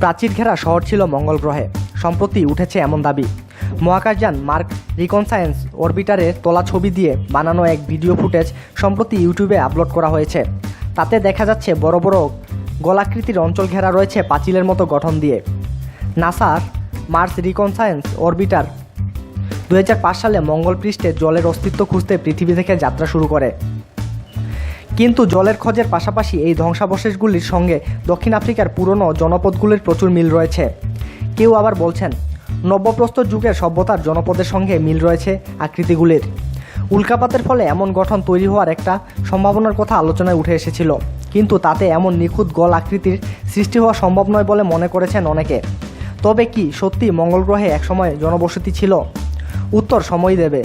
প্রাচীর ঘেরা শহর ছিল মঙ্গল গ্রহে। সম্প্রতি উঠেছে এমন দাবি। মহাকাশযান মার্ক রিকনসায়েন্স অরবিটারের তোলা ছবি দিয়ে বানানো এক ভিডিও ফুটেজ সম্প্রতি ইউটিউবে আপলোড করা হয়েছে। তাতে দেখা যাচ্ছে বড় বড় গোলাকৃতির অঞ্চল ঘেরা রয়েছে পাঁচিলের মতো গঠন দিয়ে। নাসার মার্স রিকনসায়েন্স অরবিটার দু হাজার পাঁচ সালে মঙ্গল পৃষ্ঠে জলের অস্তিত্ব খুঁজতে পৃথিবী থেকে যাত্রা শুরু করে। কিন্তু জলের খোঁজের পাশাপাশি এই ধ্বংসাবশেষগুলির সঙ্গে দক্ষিণ আফ্রিকার পুরনো জনপদগুলির প্রচুর মিল রয়েছে। কেউ আবার বলছেন নব্যপ্রস্তর যুগের সভ্যতার জনপদের সঙ্গে মিল রয়েছে আকৃতিগুলির। উল্কাপাতের ফলে এমন গঠন তৈরি হওয়ার একটা সম্ভাবনার কথা আলোচনায় উঠে এসেছিল। কিন্তু তাতে এমন নিখুঁত গল আকৃতির সৃষ্টি হওয়া সম্ভব নয় বলে মনে করেছেন অনেকে। তবে কি সত্যি মঙ্গল গ্রহে একসময় জনবসতি ছিল? উত্তর সময় দেবে।